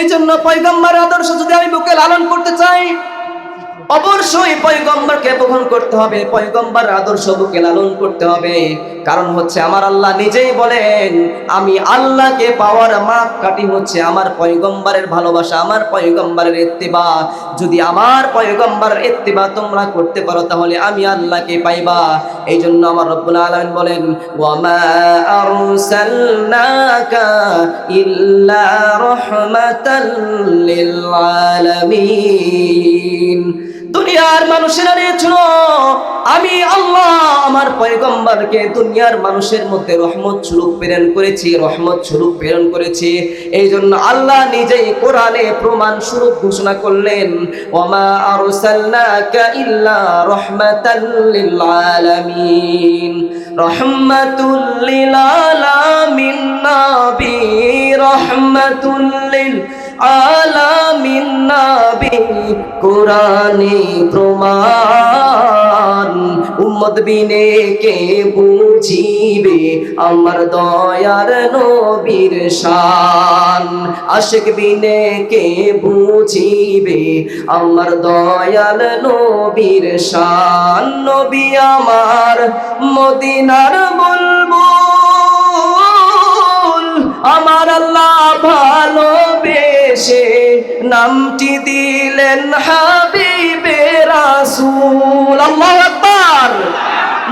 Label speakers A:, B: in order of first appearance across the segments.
A: এই জন্য পয়গম্বর আদর্শ যদি আমি বুকে লালন করতে চাই অবশ্যই পয়গম্বরকে বহন করতে হবে, পয়গম্বর বুকে লালন করতে হবে। কারণ হচ্ছে আমার আল্লাহ নিজেই বলেন, আমি আল্লাহকে পাওয়ার মাপ কাটি হচ্ছে আমার পয়গম্বরের ভালোবাসা, আমার পয়গম্বরের ইত্তিবা। যদি আমার পয়গম্বরের ইত্তিবা তোমরা করতে পারো, তাহলে আমি আল্লাহকে পাইবা। এই জন্য আমার রব্বুল আলামিন বলেন, ওয়ামা আরসালনাকা ইল্লা রাহমাতাল লিল আলামিন। দুনিয়ার মানুষেরা নিয়ে আমি আল্লাহ আমার পয়গম্বরকে দুনিয়ার মানুষের মধ্যে রহমত স্বরূপ প্রেরণ করেছি, রহমত স্বরূপ প্রেরণ করেছি। এই জন্য আল্লাহ নিজেই কোরআনে প্রমাণ স্বরূপ ঘোষণা করলেন, ওমা আরসালনাকা ইল্লা রাহমাতাল লিল আলামিন রহমাতুল লিল আলামিন নবী, রহমাতুল লিল আলামিন কোরআনে প্রমাণ। উম্মত বিনে কে বুঝিবে? আমার দয়ার নবীর শান। আশিক বিনে কে বুঝিবে? আমার দয়াল নবীর শান। নবী আমার মদিনার বুলবুল। আমার আল্লাহ ভালোবেসে নামটি দিলেন হাবিবে রাসূল। আল্লাহু আকবার।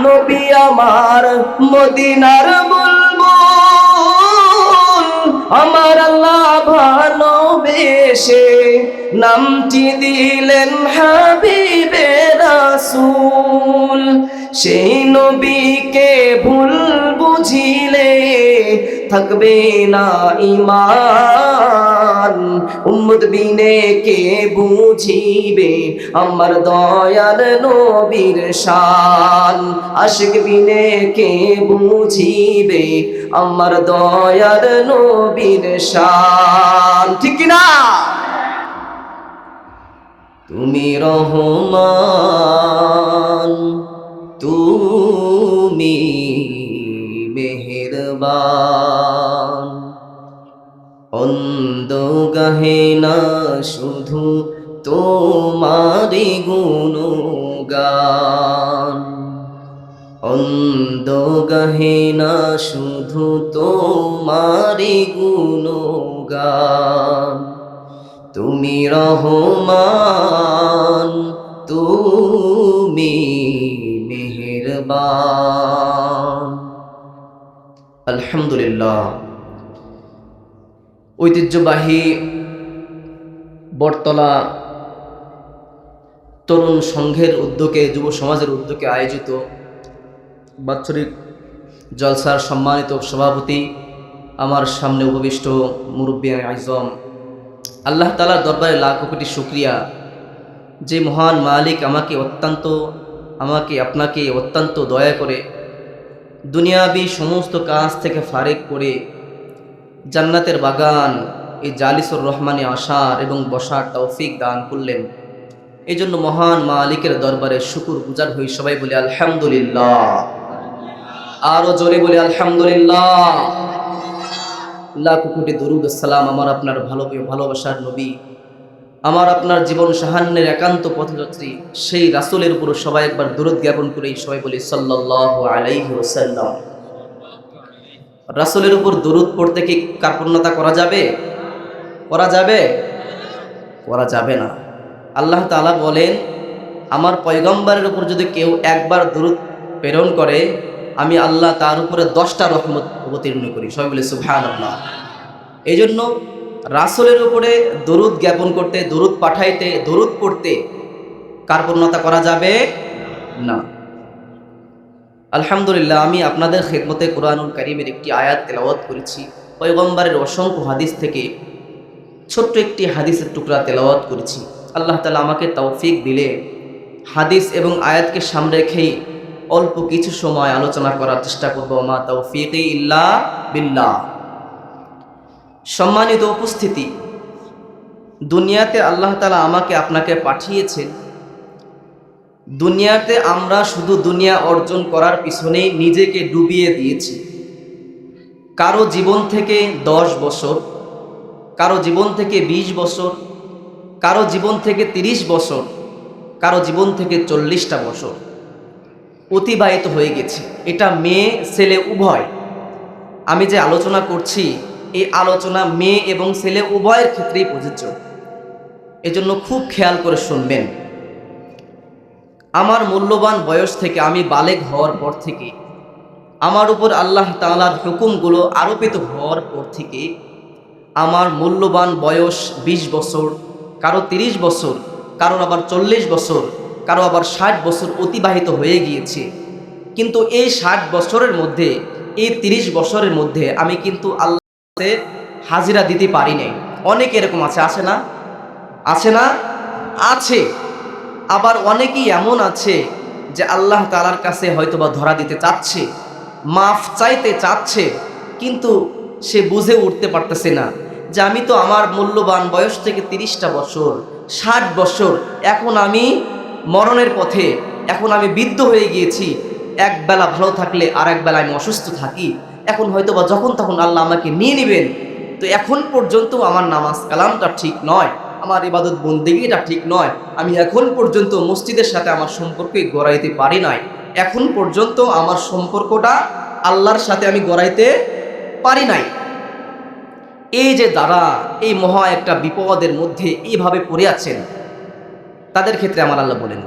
A: নবী আমার মদিনার বুলবুল। আমার আল্লাহ ভালোবেসে নামটি দিলেন হাবিবে রাসূল। সেই নবীকে ভুল বুঝিলে থাকবে না ইমান উম্মত বিনে কে বুঝিবে? আমার দয়াল নবীর শান। আশিক বিনে কে বুঝিবে? আমার দয়াল নবীর শান। ঠিক না? তুমি রহমান। তুমি মেহেরবান। অন্ধ গাহে না শুধু তোমারি গুণগান। অন্ধ গাহে না শুধু তোমারি গুণগান। তুমি রহমান, তুমি আলহামদুলিল্লাহ। ঐতিহ্যবাহী বটতলা তরুণ সংঘের উদ্যোগে, যুব সমাজের উদ্যোগে আয়োজিত বাৎসরিক জলসার সম্মানিত সভাপতি, আমার সামনে উপবিষ্ট মুরব্বী আজম। আল্লাহ তালার দরবারে লাখ কোটি শুক্রিয়া। যে মহান মালিক আমাকে অত্যন্ত আমাকে আপনাকে অত্যন্ত দয়া করে দুনিয়াবি সমস্ত কাজ থেকে ফারেক করে জান্নাতের বাগান, এই জালিসুর রহমানে আসার এবং বসার তৌফিক দান করলেন। এই জন্য মহান মালিকের দরবারে শুকুর গুজার হই সবাই বলে আলহামদুলিল্লাহ। আরও জোরে বলে আলহামদুলিল্লাহ। লাখ কোটি দরুদ সালাম আমার আপনার ভালো ভালোবাসার নবী আমার আপনার জীবন সাহান্যের একান্ত পথযাত্রী, সেই রাসুলের উপর সবাই একবার দূরত জ্ঞাপন করেই সবাই বলি সাল্লাহ আলাইহি রাসুলের উপর দরুদ পড়তে কি কার্পণ্যতা করা যাবে? করা যাবে? করা যাবে না। আল্লাহ তালা বলেন, আমার পয়গম্বরের উপর যদি কেউ একবার দরুদ প্রেরণ করে, আমি আল্লাহ তার উপরে দশটা রহমত অবতীর্ণ করি। সবাই বলে সুভান আল্লাহ এই জন্য রাসুলের উপরে দরুদ জ্ঞাপন করতে, দরুদ পাঠাইতে, দরুদ পড়তে কার্পণ্যতা করা যাবে না। আলহামদুলিল্লাহ, আমি আপনাদের খেদমতে কোরআনুল করিমের একটি আয়াত তেলাওয়াত করেছি। পয়গম্বরের অসংখ্য হাদিস থেকে ছোট্ট একটি হাদিসের টুকরা তেলাওয়াত করেছি। আল্লাহ তালা আমাকে তৌফিক দিলে হাদিস এবং আয়াতকে সামনে রেখেই অল্প কিছু সময় আলোচনা করার চেষ্টা করব। মা তৌফিক ইল্লা বিল্লাহ। সম্মানিত উপস্থিতি। দুনিয়াতে আল্লাহ তালা আমাকে আপনাকে পাঠিয়েছেন দুনিয়াতে আমরা শুধু দুনিয়া অর্জন করার পিছনে নিজেকে ডুবিয়ে দিয়েছি। কারও জীবন থেকে দশ বছর, কারও জীবন থেকে ২০ বছর, কারও জীবন থেকে ৩০ বছর, কারও জীবন থেকে চল্লিশটা বছর অতিবাহিত হয়ে গেছে। এটা মেয়ে, ছেলে, উভয়। আমি যে আলোচনা করছি এই আলোচনা মেয়ে এবং ছেলে উভয়ের ক্ষেত্রেই প্রযোজ্য। এজন্য খুব খেয়াল করে শুনবেন। আমার মূল্যবান বয়স থেকে আমি বালেক হওয়ার পর থেকে, আমার উপর আল্লাহ তাআলার হুকুমগুলো আরোপিত হওয়ার পর থেকে আমার মূল্যবান বয়স ২০ বছর, কারও ৩০ বছর কারোর আবার চল্লিশ বছর, কারও আবার ষাট বছর অতিবাহিত হয়ে গিয়েছে। কিন্তু এই ষাট বছরের মধ্যে, এই ৩০ বছরের মধ্যে আমি কিন্তু আল্লাহ হাজিরা দিতে পারি নাই। অনেক এরকম আছে আছে না? আছে না? আছে। আবার অনেকেই এমন আছে যে আল্লাহ তালার কাছে হয়তোবা ধরা দিতে চাচ্ছে, মাফ চাইতে চাচ্ছে, কিন্তু সে বুঝে উঠতে পারতেছে না যে আমি তো আমার মূল্যবান বয়স থেকে তিরিশটা বছর, ষাট বছর, এখন আমি মরণের পথে, এখন আমি বৃদ্ধ হয়ে গিয়েছি, এক বেলা ভালো থাকলে আর এক বেলা আমি অসুস্থ থাকি। এখন হয়তোবা যখন তখন আল্লাহ আমাকে নিয়ে নেবেন। তো এখন পর্যন্ত আমার নামাজ কালামটা ঠিক নয়, আমার ইবাদত বন্দিগিটা ঠিক নয়। আমি এখন পর্যন্ত মসজিদের সাথে আমার সম্পর্কে গড়াইতে পারি নাই। এখন পর্যন্ত আমার সম্পর্কটা আল্লাহর সাথে আমি গড়াইতে পারি নাই। এই যে দ্বারা এই মহা একটা বিপদের মধ্যে এইভাবে পড়ে আছেন, তাদের ক্ষেত্রে আমার আল্লাহ বলেন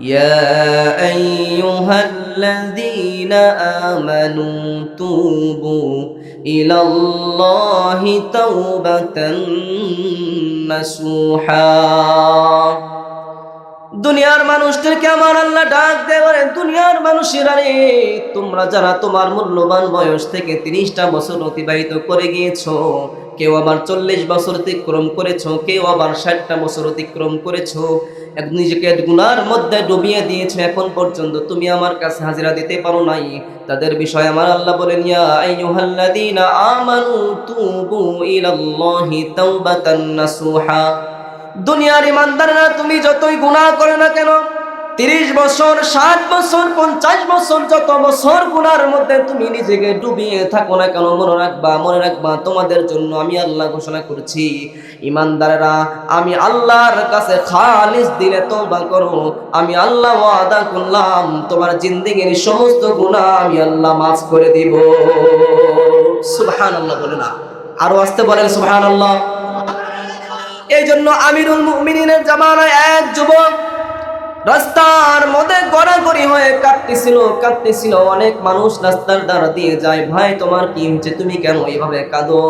A: يا أيها الذين آمنوا توبوا إلى الله توبة نصوحا দুনিয়ার মানুষদেরকে আমার আল্লাহ ডাক দেয় বলে দুনিয়ার মানুষেরা রে তোমরা যারা তোমার মূল্যবান বয়স থেকে তিরিশটা বছর অতিবাহিত করে গিয়েছো কেউ আবার চল্লিশ বছর অতিক্রম করেছো কেউ আবার ষাটটা বছর অতিক্রম করেছো এক নিজেকে গুনার মধ্যে ডুবিয়ে দিয়েছে এখন পর্যন্ত। তুমি আমার কাছে হাজিরা দিতে পারো নাই। তাদের বিষয়ে আমার আল্লাহ বলেন, ইয়া আইয়ুহাল্লাযীনা আমানু তুবু দুনিয়ার ইমানদাররা, তুমি যতই গুনাহ করে না কেন তিরিশ বছর, ষাট বছর, পঞ্চাশ বছর, যত বছর গুনার মধ্যে তুমি নিজেকে ডুবিয়ে থাকো না কেন, মনে রাখবা মনে রাখবা, তোমাদের জন্য আমি আল্লাহ ঘোষণা করছি। ইমানদারেরা, আমি আল্লাহর কাছে খালিস দিলে তোবা করো। আমি আল্লাহ ওয়াদা করলাম, তোমার জিন্দিগির সমস্ত গুনাহ আমি আল্লাহ মাফ করে দিব। সুবহানাল্লাহ বলে না, আরও আসতে বলেন সুবহানাল্লাহ। এই জন্য আমিরুল মুমিনিনের জামানায় এক যুবক রাস্তার মধ্যে গড়াগড়ি হয়ে কাঁদতেছিল কাঁদতেছিল। অনেক মানুষ রাস্তার দ্বারা দিয়ে যায়, ভাই, তোমার কি হয়েছে? তুমি কেন এইভাবে কাঁদো?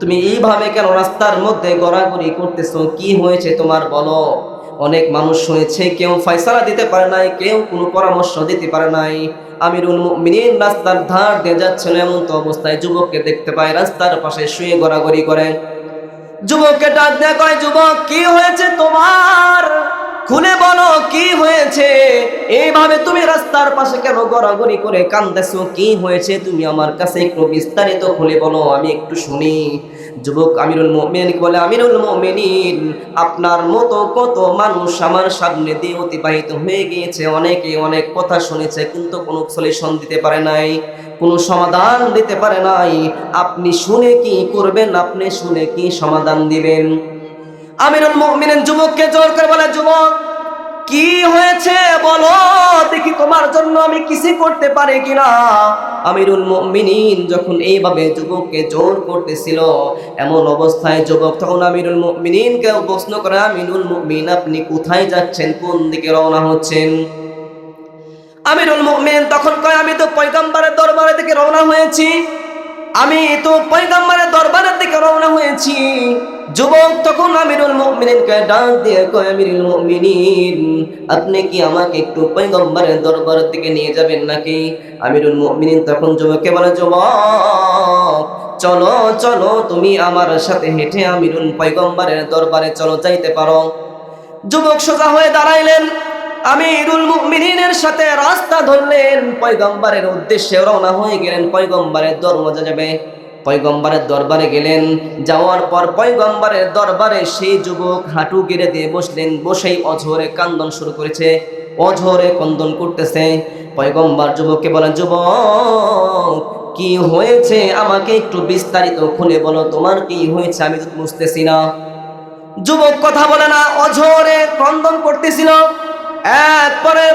A: তুমি এইভাবে কেন রাস্তার মধ্যে গড়াগড়ি করতেছো? কি হয়েছে তোমার বলো? অনেক মানুষ শুনেছে, কেউ ফয়সালা দিতে পারে নাই, কেউ কোনো পরামর্শ দিতে পারে নাই। আমিরুল মুমিনিন রাস্তার ধার দিয়ে যাচ্ছিল, এমন তো অবস্থায় যুবককে দেখতে পায়, রাস্তার পাশে শুয়ে গড়াগড়ি করে। যুবককে ডাক দেয়া কয় যুবক, কি হয়েছে তোমার? খুলে বলো, কি হয়েছে? এইভাবে তুমি রাস্তার পাশে কেন গড়াগড়ি করে কান্দেছো? কি হয়েছে? তুমি আমার কাছে একটু বিস্তারিত খুলে বলো, আমি একটু শুনি। যুবক আমিরুল মুমিনিন বলে, আমিরুল মুমিনিন, আপনার মতো কত মানুষ আমার সামনে দিয়ে অতিবাহিত হয়ে গিয়েছে। অনেকে অনেক কথা শুনেছে, কিন্তু কোনো সলিউশন দিতে পারে নাই, কোনো সমাধান দিতে পারে নাই। আপনি শুনে কি করবেন? আপনি শুনে কি সমাধান দিবেন? আমিরুল মুমিনিন যুবককে জোর করে বলে, যুবক, কি হয়েছে? বলো, দেখি তোমার জন্য আমি কিছু করতে পারি কিনা? আমিরুল মুমিনিন যখন এইভাবে যুবককে জোর করতেছিল, এমন অবস্থায় যুবক তখন আমিরুল মুমিনিনকে প্রশ্ন করে, আমিরুল মুমিন, আপনি কোথায় যাচ্ছেন? কোন দিকে রওনা হচ্ছেন? আমিরুল মুমিন তখন কয়, আমি তো পয়গম্বরের দরবারে থেকে রওনা হয়েছি। আমি তো পয়গম্বরের দরবারের দিকে রওনা হয়েছি। যুবক তখন আমিরুল মুমিনিনকে ডাক দিয়ে কয়, আমিরুল মুমিনিন, আপনি কি আমাকে একটু পয়গম্বরের দরবারের দিকে নিয়ে যাবেন নাকি? আমিরুল মুমিনিন তখন যুবককে বলে, যুবক, চলো চলো, তুমি আমার সাথে হেঁটে আমিরুল পয়গম্বরের দরবারে চলো, যাইতে পারো। যুবক সোজা হয়ে দাঁড়াইলেন। আমিরুল মুমিনিনের সাথে রাস্তা ধরলেন। পয়গম্বরের উদ্দেশ্যে রওনা হয়ে গেলেন। পয়গম্বরের দরজা যাবে। পয়গম্বরের দরবারে গেলেন। যাওয়ার পর পয়গম্বরের দরবারে সেই যুবক হাঁটু গেড়ে দিয়ে বসলেন। বসেই অঝরে কান্দন শুরু করেছে। অঝরে কন্দন করতেছে। পয়গম্বর যুবককে বলেন, যুবক, কি হয়েছে? আমাকে একটু বিস্তারিত খুলে বলো। তোমার কি হয়েছে? আমি তো বুঝতেছি না। যুবক কথা বলে না। অঝরে ক্রন্দন করতেছিল। পরের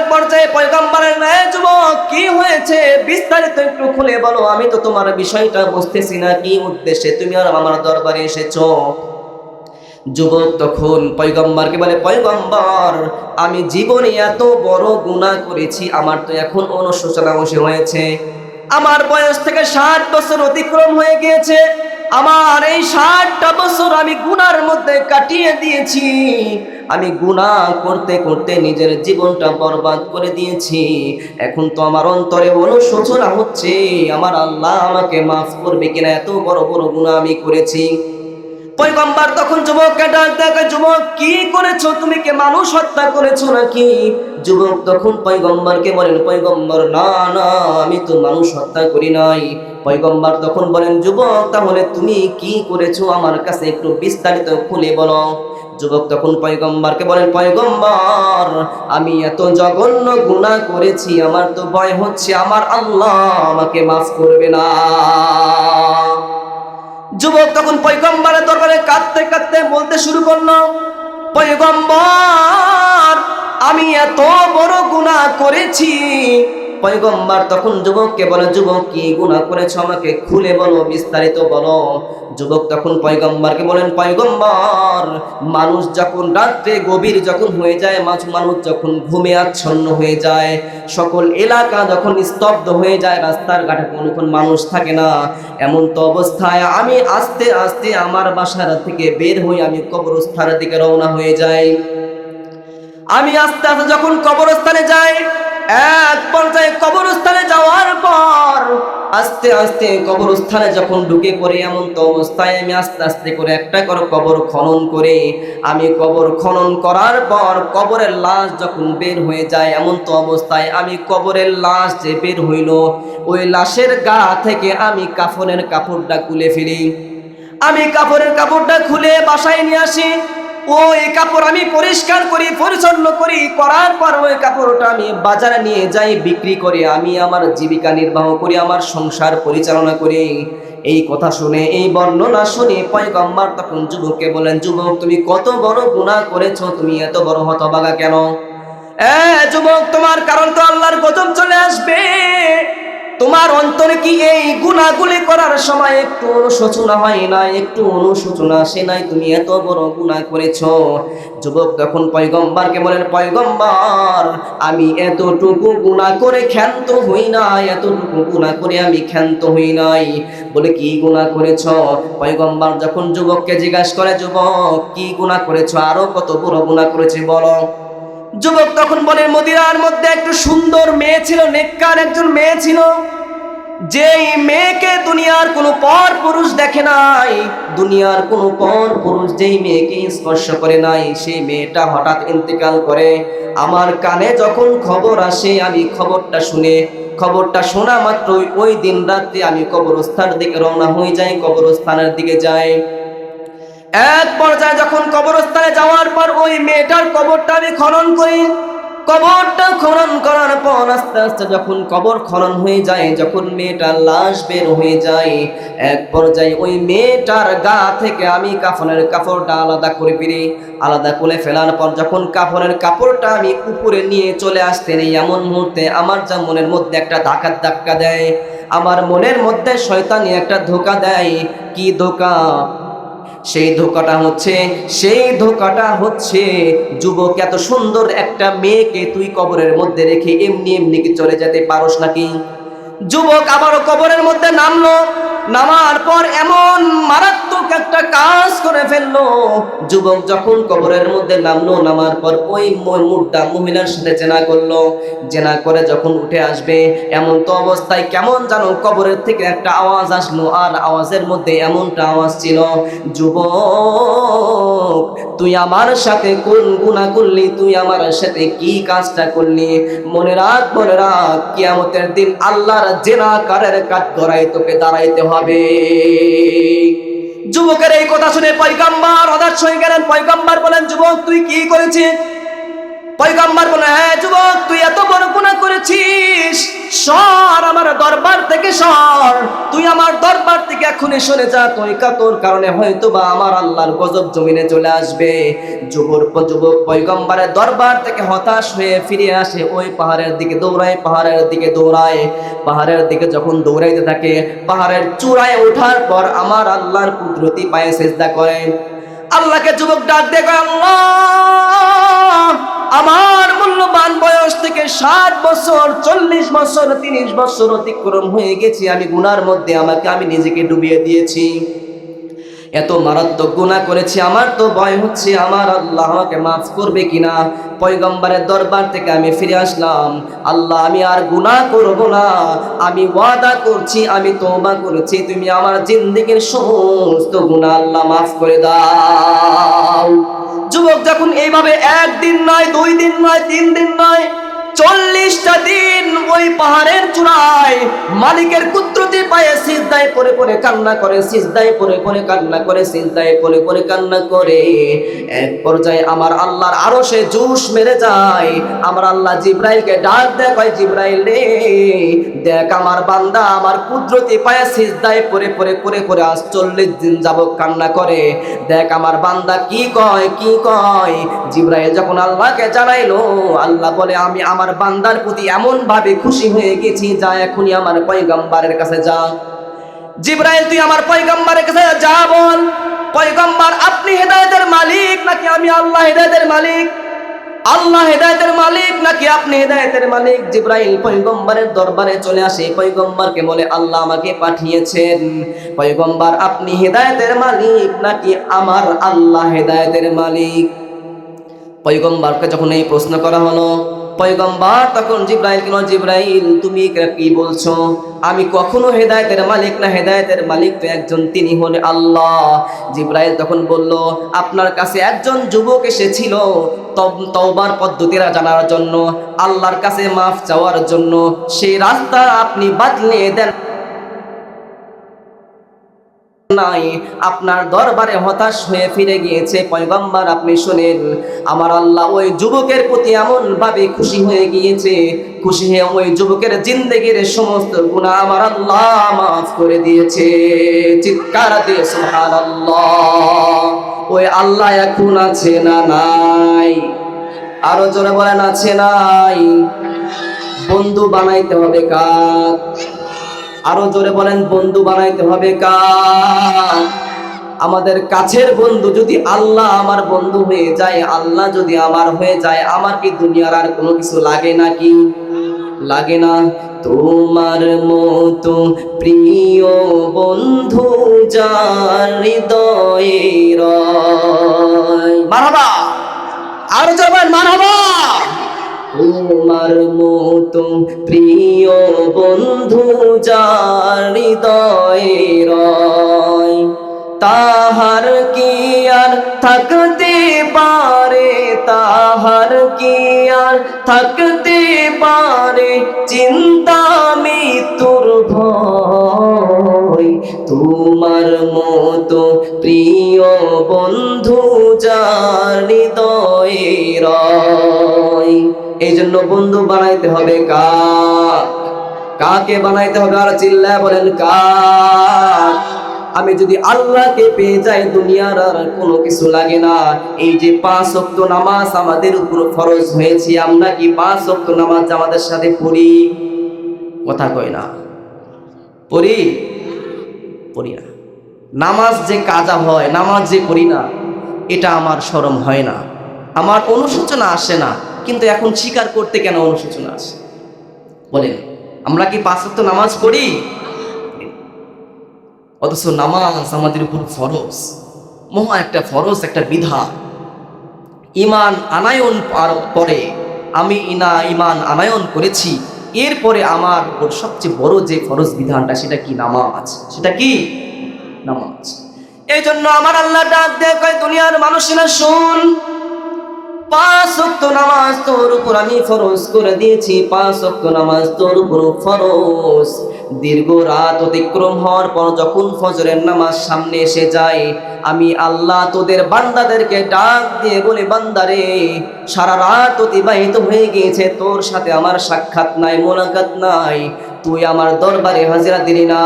A: কি হয়েছে? বিস্তারিত বলো। আমি তো তোমার বিষয়টা বুঝতেছি না, কি উদ্দেশ্যে? তুমি আর আমার দরবারে যুবক তখন বলে আমি জীবনে এত বড় গুনাহ করেছি, আমার তো এখন অনুশোচনা বসে হয়েছে। আমার বয়স থেকে ষাট বছর অতিক্রম হয়ে গিয়েছে। আমার এই ষাটটা বছর আমি গুনার মধ্যে কাটিয়ে দিয়েছি। আমি গুনা করতে করতে নিজের জীবনটা বরবাদ করে দিয়েছি। এখন তো আমার অন্তরে অনুশোচনা হচ্ছে। আমার আল্লাহ আমাকে মাফ করবে কিনা? এত বড় বড় গুণা আমি করেছি। পয়গম্বর তখন যুবককে ডাক দেখে যুবক, কি করেছ? তুমি কি মানুষ হত্যা করেছ নাকি? যুবক তখন পয়গম্বরকে বলেন, পয়গম্বর, না না, আমি তো মানুষ হত্যা করি নাই। পয়গম্বর তখন বলেন, যুবক, তাহলে তুমি কি করেছ? আমার কাছে একটু বিস্তারিত খুলে বলো। যুবক তখন পয়গম্বরকে বলেন, পয়গম্বর, আমি এত জঘন্য গুনাহ করেছি, আমার তো ভয় হচ্ছে, আমার আল্লাহ আমাকে মাফ করবে না। যুবক তখন পৈগম্বরের দরবারে কাঁদতে কাঁদতে বলতে শুরু করল পৈগম্বর আমি এত বড় গুণা করেছি পয়গম্বর তখন যুবককে বলে, যুবক, কি গুনাহ করেছ আমাকে? খুলে বলো, বিস্তারিত বলো। যুবক তখন পয়গম্বরকে বলেন, পয়গম্বর, মানুষ যখন রাত্রে গভীর যখন হয়ে যায়, মাঝ মানুষ যখন ঘুমে আচ্ছন্ন হয়ে যায়, সকল এলাকা যখন স্তব্ধ হয়ে যায়, রাস্তার ঘাটে কোনো কোন মানুষ থাকে না। এমন তো অবস্থায় আমি আস্তে আস্তে আমার বাসার থেকে বের হয়ে আমি কবরস্থানের দিকে রওনা হয়ে যাই। আমি আস্তে আস্তে যখন কবরস্থানে যাই এক পর্যায়ে কবরস্থানে যাওয়ার পর আস্তে আস্তে কবরস্থানে যখন ঢুকে পড়ি এমন তো অবস্থায় আমি আস্তে আস্তে করে একটা করে কবর খনন করে, আমি কবর খনন করার পর কবরের লাশ যখন বের হয়ে যায় এমন তো অবস্থায় আমি কবরের লাশ যে বের হইল, ওই লাশের গা থেকে আমি কাফনের কাপড়টা খুলে ফেলি। আমি কাপড়ের কাপড়টা খুলে বাসায় নিয়ে আসি ওই কাপড় আমি পরিষ্কার করি, পরিচ্ছন্ন করি, করার পর ওই কাপড়টা আমি বাজারে নিয়ে যাই, বিক্রি করে, আমি আমার জীবিকা নির্বাহ করি, আমার সংসার পরিচালনা করি। এই কথা শুনে, এই বর্ণনা শুনে পয়গম্বর তখন যুবককে বলেন যুবক, তুমি কত বড় গুণা করেছ, তুমি এত বড় হতবাগা কেন? যুবক, তোমার কারণ তো আল্লাহর গজব চলে আসবে। তোমার অন্তরে কি এই গুণাগুলি করার সময় একটু অনুশোচনা হয় না? একটু অনুশোচনা আসে নাই? তুমি এত বড় গুণা করেছ। যুবক তখন পয়গম্বারকে বলেন, পয়গম্বার, আমি এতটুকু গুণা করে ক্ষান্ত হই না এতটুকু গুণা করে আমি ক্ষান্ত হই নাই। বলে, কি গুণা করেছ? পয়গম্বর যখন যুবককে জিজ্ঞাসা করে, যুবক, কি গুণা করেছ? আরও কত বড় গুণা করেছে বলো। যুবক তখন বলে মদিরার মধ্যে একটু সুন্দর মেয়ে ছিল, নেককার একজন মেয়ে ছিল। যেই মেয়েকে দুনিয়ার কোনো পর পুরুষ দেখে নাই, দুনিয়ার কোনো পর পুরুষ যেই মেয়েকে স্পর্শ করে নাই, সেই মেয়েটা হঠাৎ ইন্তেকাল করে। আমার কানে যখন খবর আসে, আমি খবরটা শুনে, খবরটা শোনা মাত্রই ওই দিন রাত্রে আমি কবরস্থানের দিকে রওনা হয়ে যাই, কবরস্থানের দিকে যাই। এক পর্যায়ে যখন কবরস্থানে যাওয়ার পর ওই মেয়েটার কবরটা আমি খনন করি। কবরটা খনন করার পর আস্তে আস্তে যখন কবর খনন হয়ে যায়, যখন মেয়েটার লাশ বের হয়ে যায়, এক পর্যায়ে ওই মেয়েটার গা থেকে আমি কাফনের কাপড়টা আলাদা করে ফিরি আলাদা করে ফেলার পর যখন কাফনের কাপড়টা আমি উপরে নিয়ে চলে আসতে নেই, এমন মুহূর্তে আমার যা মনের মধ্যে একটা ধাক্কা ধাক্কা দেয়। আমার মনের মধ্যে শয়তানি একটা ধোকা দেয়। কি ধোকা? সেই ধোকাটা হচ্ছে, সেই ধোকাটা হচ্ছে, যুবক এত সুন্দর একটা মেয়েকে তুই কবরের মধ্যে রেখে এমনি এমনি কি চলে যেতে পারস নাকি? যুবক আবারও কবরের মধ্যে নামলো। নামার পর এমন মারাত্মক একটা কাজ করে ফেলল। যুবক যখন কবরের মধ্যে নামলো, নামার পর ওই ম- মুর্দা মহিলার সাথে জেনা করল। জেনা করে যখন উঠে আসবে, এমন তো অবস্থায় কেমন জানো কবরের থেকে একটা আওয়াজ আসলো, আর আওয়াজের মধ্যে এমনটা আওয়াজ ছিল, যুবক, তুই আমার সাথে কোন গুণা করলি? তুই আমার সাথে কি কাজটা করলি? মনে রাখ মনে রাখ, কিয়ামতের দিন আল্লাহর জেনা জেনাকারের কাঠ ধরাই তোকে দাঁড়াইতে হবে যুবকের এই কথা শুনে পয়গাম্বার হতাশ হয়ে গেলেন। পয়গাম্বার বলেন যুবক তুই কি করেছিস? পয়গম্বর বলে হ্যাঁ যুবক, তুই এত বড় গুনাহ করেছিস। সর আমার দরবার থেকে সর। তুই আমার দরবার থেকে এখনই সরে যা। তুই তোর কারণে হয়তো বা আমার আল্লাহর গজব জমিনে চলে আসবে। যুবক যুবক, পয়গম্বরের দরবার থেকে হতাশ হয়ে ফিরে আসে, ওই পাহাড়ের দিকে দৌড়ায়, পাহাড়ের দিকে দৌড়ায়। পাহাড়ের দিকে যখন দৌড়াইতে থাকে, পাহাড়ের চূড়ায় ওঠার পর আমার আল্লাহর কুদরতি পায়ে সেজদা করে। আল্লাহকে যুবক ডাক দেখো আল্লাহ, আমার মূল্যবান বয়স থেকে ষাট বছর, চল্লিশ বছর, তিরিশ বছর অতিক্রম হয়ে গেছি। আমি গুনার মধ্যে আমাকে আমি নিজেকে ডুবিয়ে দিয়েছি। এত মারাত্মক গুনাহ করেছি, আমার তো ভয় হচ্ছে, আমার আল্লাহ আমাকে মাফ করবে কিনা? পয়গম্বরের দরবার থেকে আমি ফিরে আসলাম। আল্লাহ, আমি আর গুনাহ করব না, আমি ওয়াদা করছি, আমি তওবা করেছি, তুমি আমার জিন্দেগীর সমস্ত গুনাহ আল্লাহ মাফ করে দাও। যুবক, যখন এইভাবে একদিন নয়, দুই দিন নয়, তিন দিন নয় চল্লিশটা দিন ওই পাহাড়ের চূড়ায় মালিকের কুত্রতি পায়ে সিজদায় পরে পরে কান্না করে, সিজদায় পরে পরে কান্না করে, সিজদায় পরে পরে কান্না করে। এক পর্যায়ে আমার আল্লাহর আরও সে জুস মেরে যায়। আমার আল্লাহ জিব্রাইলকে ডাক দেয়, কয়, জিব্রাইল রে, দেখ আমার বান্দা আমার কুদরতি পায়ে সিজদায় পরে পরে করে করে আজ চল্লিশ দিন যাব কান্না করে। দেখ আমার বান্দা কি কয় কি কয়? জিব্রাইল যখন আল্লাহকে জানাইলো, আল্লাহ বলে, আমি আমার বান্দার প্রতি এমন ভাবে খুশি হয়ে গেছি, যা এখনই আমার পয়গম্বরের কাছে যা। জিব্রাইল, তুই আমার পয়গম্বরের কাছে যা বল। পয়গম্বর, আপনি হেদায়েতের মালিক নাকি আমি আল্লাহ হেদায়েতের মালিক? আল্লাহ হেদায়েতের মালিক নাকি আপনি হেদায়েতের মালিক? জিব্রাইল পয়গম্বরের দরবারে চলে আসে। পয়গম্বরকে বলে, আল্লাহ আমাকে পাঠিয়েছেন। পয়গম্বর, আপনি হেদায়েতের মালিক নাকি আমার আল্লাহ হেদায়েতের মালিক? পয়গম্বরকে যখন এই প্রশ্ন করা হলো পয়গম্বর, তখন জিব্রাইল কেন জিব্রাইল, তুমি কি বলছো? আমি কখনো হেদায়তের মালিক না, হেদায়তের মালিক তো একজন, তিনি হলে আল্লাহ। জিব্রাইল তখন বলল, আপনার কাছে একজন যুবক এসেছিল তওবার পদ্ধতিরা জানার জন্য, আল্লাহর কাছে মাফ চাওয়ার জন্য। সেই রাস্তা আপনি বাতলে দেন নাই। আপনার দরবারে হতাশ হয়ে ফিরে গিয়েছে পয়গম্বর, আপনি শুনেন, আমার আল্লাহ ওই যুবকের প্রতি এমন ভাবে খুশি হয়ে গিয়েছে, খুশি হয়ে ওই যুবকের জিন্দগির সমস্ত গুনাহ আমার আল্লাহ মাফ করে দিয়েছে। চিৎকার দিয়ে সুবহানাল্লাহ। ওই আল্লাহ এখন আছে না নাই? আরও জোরে বলেন, আছে নাই। বন্ধু বানাইতে হবে কার? আরও জোরে বলেন, বন্ধু বানাইতে হবে কার? আমাদের কাছের বন্ধু যদি আল্লাহ আমার বন্ধু হয়ে যায়, আল্লাহ যদি আমার হয়ে যায়, আমার কি দুনিয়ার আর কোনো কিছু লাগে নাকি? লাগে না। তোমার মতো প্রিয় বন্ধু যার হৃদয়ে রয়। মারহাবা! আরও যাবেন মারহাবা! তোমার মতো প্রিয় বন্ধু যার হৃদয়ে তাহার কি আর থাকতে পারে? তাহার কি আর থাকতে পারে? চিন্তা মৃত্যুর তোমার মতো প্রিয় বন্ধু যার হৃদয়ে রয়। এই জন্য বন্ধু বানাইতে হবে কাকে বানাইতে হবে আর চিল্লা বলেন কাক আমি যদি আল্লাহকে পেয়ে যাই দুনিয়ার আর কোনো কিছু লাগে না, এই যে পাঁচ অক্ত নামাজ আমাদের উপর ফরজ হয়েছে, আমরা কি পাঁচ অক্ত নামাজ আমাদের সাথে পড়ি? কথা কয় না। পড়ি? পড়ি না। নামাজ যে কাজা হয়, নামাজ যে পড়ি না, এটা আমার শরম হয় না। আমার অনুশোচনা আসে না। কিন্তু এখন স্বীকার করতে কেন অনুশোচনা আছে? বলেন, আমরা কি পাঁচ ওয়াক্ত নামাজ পড়ি? অথচ নামাজ আমাদের উপর ফরজ, মহা একটা ফরজ, একটা বিধান। ইমান আনায়ন পরে আমি ইনা ইমান আনায়ন করেছি, এরপরে আমার উপর সবচেয়ে বড় যে ফরজ বিধানটা, সেটা কি নামাজ? সেটা কি? নামাজ। এই জন্য আমার আল্লাহ ডাক দেয় দুনিয়ার মানুষেরা শুন পাঁচ ওয়াক্ত নামাজ তোর উপর আমি ফরজ করে দিয়েছি, পাঁচ নামাজ তোর উপর দীর্ঘ রাত অতিক্রম হওয়ার পর যখন ফজরের নামাজ সামনে এসে যায়, আমি আল্লাহ তোদের বান্দাদেরকে ডাক দিয়ে বলে বান্দারে সারা রাত অতিবাহিত হয়ে গিয়েছে, তোর সাথে আমার সাক্ষাৎ নাই, মোলাকাত নাই। তুই আমার দরবারে হাজিরা দিলি না।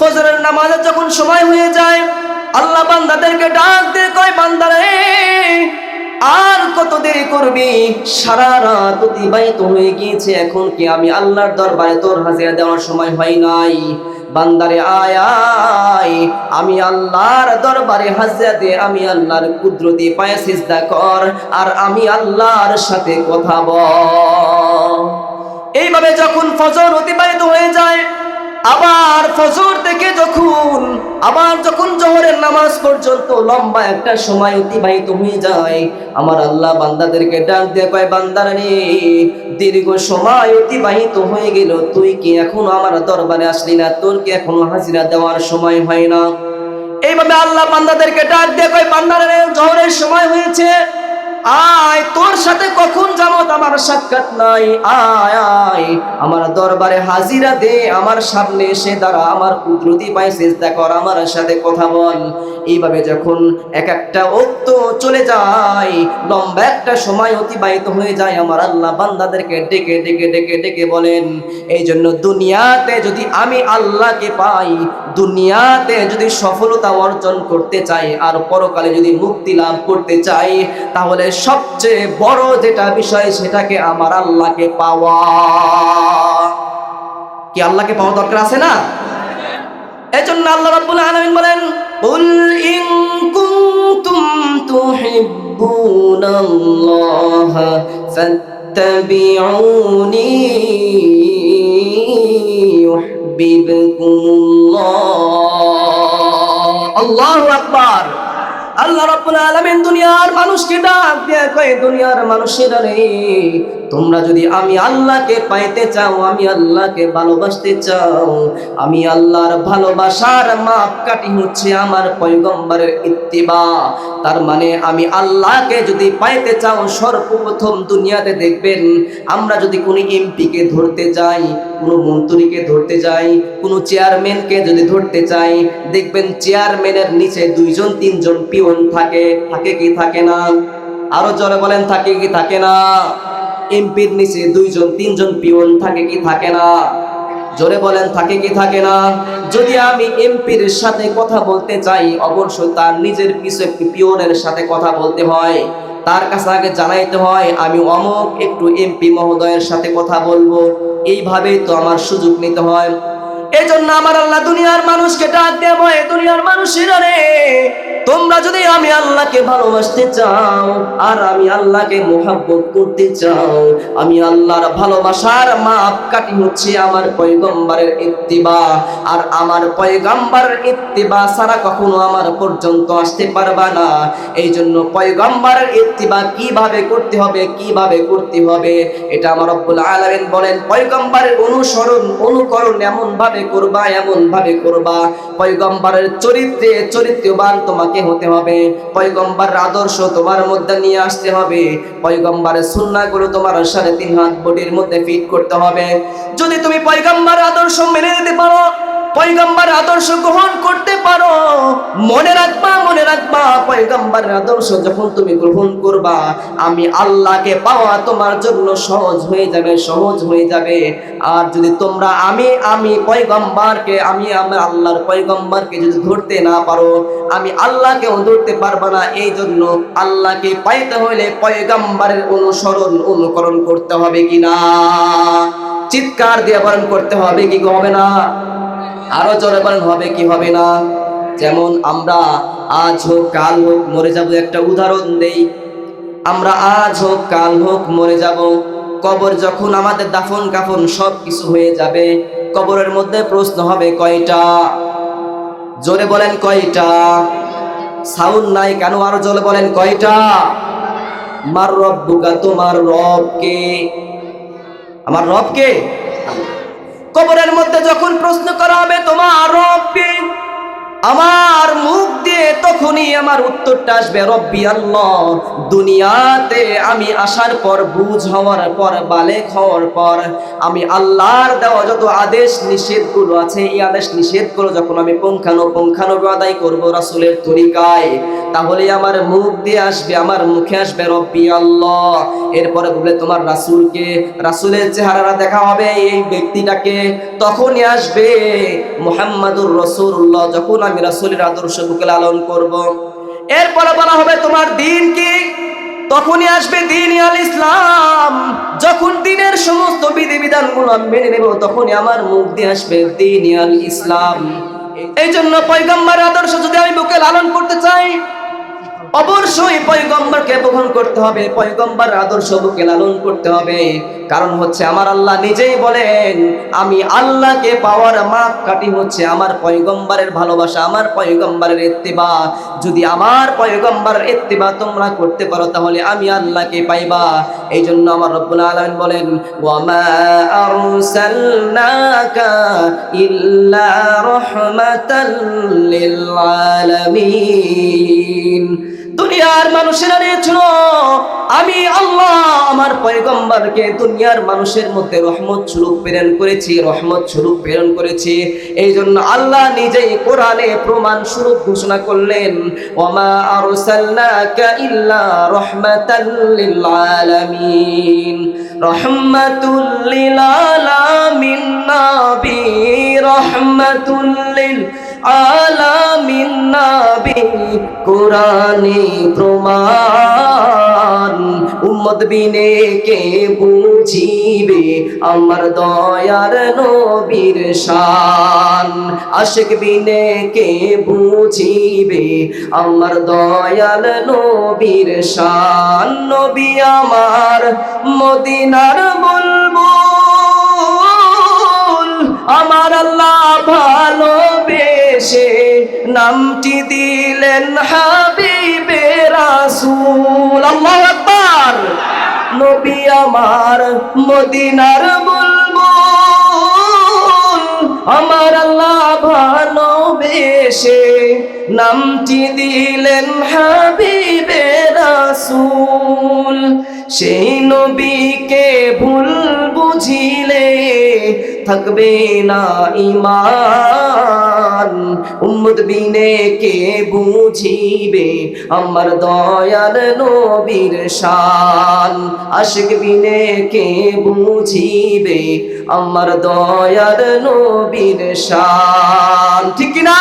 A: ফজরের নামাজের যখন সময় হয়ে যায়, আল্লাহ বান্দাদেরকে ডাক দিয়ে কয় বান্দারে আর কত দেরি করবি? সারা রাত অতিবাহিত হয়ে গিয়েছে, এখন কি আমি আল্লাহর দরবারে তোর হাজিরা দেওয়ার সময় হয় নাই? বান্দারে, আয় আমি আল্লাহর দরবারে হাজিরা দে আমি আল্লাহর কুদরতি পায়ে সিজদা কর, আর আমি আল্লাহর সাথে কথা বল। এইভাবে যখন ফজর অতিবাহিত হয়ে যায় আবার ফজর থেকে যখন, আবার যখন জোহরের নামাজ পর্যন্ত লম্বা একটা সময় অতিবাহিত হয়ে যায়, আমার আল্লাহ বান্দাদেরকে ডাক দিয়ে কয়, বান্দারা রে, দীর্ঘ সময় অতিবাহিত হয়ে গেল, তুই কি এখনও আমার দরবারে আসলি না? তোর কি এখনও হাজিরা দেওয়ার সময় হয় না? এইভাবে আল্লাহ বান্দাদেরকে ডাক দিয়ে কয়, বান্দারা রে, জোহরের সময় হয়েছে আয়, তোর সাথে কখন যাবত আমার সাক্ষাৎ নাই? আয় আয়, আমার দরবারে হাজিরা দে, আমার সামনে এসে দাঁড়া, আমার কুদরতি পায়ে চেষ্টা কর, আমার সাথে কথা বল। এইভাবে যখন এক একটা অক্ত চলে যায়, লম্বা একটা সময় অতিবাহিত হয়ে যায়, আমার আল্লাহ বান্দাদেরকে ডেকে ডেকে ডেকে ডেকে বলেন এই জন্য দুনিয়াতে যদি আমি আল্লাহকে পাই, দুনিয়াতে যদি সফলতা অর্জন করতে চাই, আর পরকালে যদি মুক্তি লাভ করতে চাই, তাহলে সবচেয়ে বড় যেটা বিষয় সেটাকে আমার আল্লাহকে পাওয়া। কি আল্লাহকে পাওয়া দরকার আছে না? এজন্য আল্লাহ রাব্বুল আলামিন বলেন, কুল ইন কুনতুম তুহিব্বুনাল্লাহ ফাত্তাবিউনি ইউহিব্বুকুমুল্লাহ. আল্লাহু আকবার। আল্লাহ রাব্বুল আলামিন দুনিয়ার মানুষকে ডাক দিয়ে কয় দুনিয়ার মানুষেরা রে তোমরা যদি আমি আল্লাহকে পাইতে চাও, আমি আল্লাহকে ভালোবাসতে চাও, আমি আল্লাহর ভালোবাসার মাপকাঠি হচ্ছে আমার পয়গম্বরের ইত্তিবা। তার মানে আমি আল্লাহকে যদি পাইতে চাও, সর্বপ্রথম দুনিয়াতে দেখবেন, আমরা যদি কোনো এমপিকে ধরতে যাই, কোনো মন্ত্রীকে ধরতে যাই, কোনো চেয়ারম্যানকে যদি ধরতে চাই, দেখবেন চেয়ারম্যানের নিচে দুইজন, তিনজন পিয়ন থাকে থাকে কি থাকে না? আরও জোরে বলেন, থাকে কি থাকে না? এমপির নিচে দুইজন, তিনজন পিয়ন থাকে কি থাকে না? জোরে বলেন, থাকে কি থাকে না? যদি আমি এমপির সাথে কথা বলতে চাই, অবশ্যই তার নিজের পিছু পিয়নের সাথে কথা বলতে হয়। তার কাছে আগে জানাইতে হয়, আমি অমক একটু এমপি মহোদয়ের সাথে কথা বলব। এইভাবেই তো আমার সুযোগ নিতে হয়। এই জন্য আমার আল্লাহ দুনিয়ার মানুষকে ডাক দেব, এ দুনিয়ার মানুষেরা তোমরা যদি আমি আল্লাহকে ভালোবাসতে চাও, আর আমি আল্লাহকে মোহাব্বত করতে চাও, আমি আল্লাহর ভালোবাসার মাপ কাটি হচ্ছে আমার পয়গম্বরের ইত্তিবা। আর আমার পয়গম্বরের ইত্তিবা ছাড়া কখনো আমার পর্যন্ত আসতে পারবা না। এই জন্য পয়গম্বরের ইত্তিবা কীভাবে করতে হবে, কীভাবে করতে হবে, এটা আমার রব্বুল আলামিন বলেন, পয়গম্বরের অনুসরণ, অনুকরণ এমন ভাবে করবা এমন ভাবে করবা। পয়গম্বরের চরিত্রে চরিত্রবান তোমাকে হতে হবে। পয়গম্বার আদর্শ তোমার মধ্যে নিয়ে আসতে হবে। পয়গম্বরের সুন্নাহগুলো তোমার সাড়ে তিন হাত বডির মধ্যে ফিট করতে হবে। যদি তুমি পয়গম্বার আদর্শ মেনে নিতে পারো পয়গম্বর আদর্শ গ্রহণ করতে পারো। মনে রাখবা মনে রাখবা পয়গম্বরের আদর্শ যখন তুমি গ্রহণ করবা, আমি আল্লাহকে পাওয়া তোমার জন্য সহজ হয়ে যাবে, সহজ হয়ে যাবে। আর যদি তোমরা আমি আমি পয়গম্বরকে, আমি আমার আল্লাহর পয়গম্বরকে যদি ধরতে না পারো, আমি আল্লাহকেও ধরতে পারবা না। এই জন্য আল্লাহকে পাইতে হলে পয়গম্বরের অনুসরণ, অনুকরণ করতে হবে কিনা? চিৎকার দিয়ে বরণ করতে হবে কি হবে না? আরও জোরে বলেন হবে কি হবে না? যেমন আমরা আজ হোক, কাল হোক, মরে যাব একটা উদাহরণ দেই। আমরা আজ হোক, কাল হোক, মরে যাব। কবর যখন আমাদের দাফন কাফন সব কিছু হয়ে যাবে, কবরের মধ্যে প্রশ্ন হবে কয়টা? জোরে বলেন কয়টা? সাউন্ড নাই কেন? আরও জোরে বলেন কয়টা? মার রব্বুকা তোমার রব কে আমার রব কে কবরের মধ্যে যখন প্রশ্ন করা হবে তোমার রব কে? আমার মুখ দিয়ে তখনই আমার উত্তরটা আসবে, রব্বি আল্লাহ, দুনিয়াতে আমি আসার পর, বুঝ হওয়ার পর, বালেক হওয়ার পর, আমি আল্লাহর দেওয়া যত আদেশ নিষেধগুলো আছে, এই আদেশ নিষেধগুলো যখন আমি পুঙ্খানো পুঙ্খানো আদায় করব রাসূলের তরিকায়, তাহলে আমার মুখ দিয়ে আসবে, আমার মুখে আসবে, রব্বি আল্লাহ। এরপরে বলে তোমার রাসূলকে, রাসুলের চেহারাটা দেখা হবে, এই ব্যক্তিটাকে তখনই আসবে, মুহাম্মাদুর রাসূলুল্লাহ। যখন আমি রাসূলের আদর্শ বুকে লালন করব। এরপরে বলা হবে, তোমার দিন কি? তখনই আসবে দিন আল ইসলাম। যখন দিনের সমস্ত বিধিবিধানগুলো আমি মেনে নেব, তখনই আমার মুখ দিয়ে আসবে দিন আল ইসলাম। এই জন্য পয়গম্বর আদর্শ যদি আমি বুকে লালন করতে চাই অবশ্যই পয়গম্বরকে বহন করতে হবে, পয়গম্বর আদর্শ বুকে লালন করতে হবে। কারণ হচ্ছে আমার আল্লাহ নিজেই বলেন, আমি আল্লাহকে পাওয়ার মাপ কাটি হচ্ছে আমার পয়গম্বরের ভালোবাসা, আমার পয়গম্বরের ইত্তিবা। যদি আমার পয়গম্বরের ইত্তিবা তোমরা করতে পারো, তাহলে আমি আল্লাহকে পাইবা। এই জন্য আমার রব্বুল আলামিন বলেন, ওয়ামা আরসালনাকা ইল্লা রাহমাতাল লিল আলামিন। দুনিয়ার মানুষেরা নিয়েছিল আমি আল্লাহ আমার পয়গম্বরকে দুনিয়ার মানুষের মধ্যে রহমত স্বরূপ প্রেরণ করেছি, রহমত স্বরূপ প্রেরণ করেছি। এই জন্য আল্লাহ নিজেই কোরআনে প্রমাণ স্বরূপ ঘোষণা করলেন, ওমা আরসালনাকা ইল্লা রাহমাতাল লিল আলামিন রাহমাতুল লিল আলামিন নবী রাহমাতুল লিল আলামিন নবী, কোরআনে প্রমাণ। উম্মত বিনে কে বুঝিবে? আমার দয়ার নবীর শান। আশিক বিনে কে বুঝিবে? আমার দয়াল নবীর শান। নবী আমার মদিনার বুলবুল। আমার আল্লাহ নামটি দিলেন হাবিবে রাসূল। আল্লাহু আকবার। নবী আমার মদিনার বুলবুল। আমার আল্লাহ ভালোবেসে নামটি দিলেন হাবিবে রাসূল। সেই নবীকে ভুল বুঝিলে থাকবে না ইমান উম্মত বিনে কে বুঝিবে? আমার দয়াল নবীর শান। আশিক বিনে কে বুঝিবে? আমার দয়াল নবীর শান। ঠিক না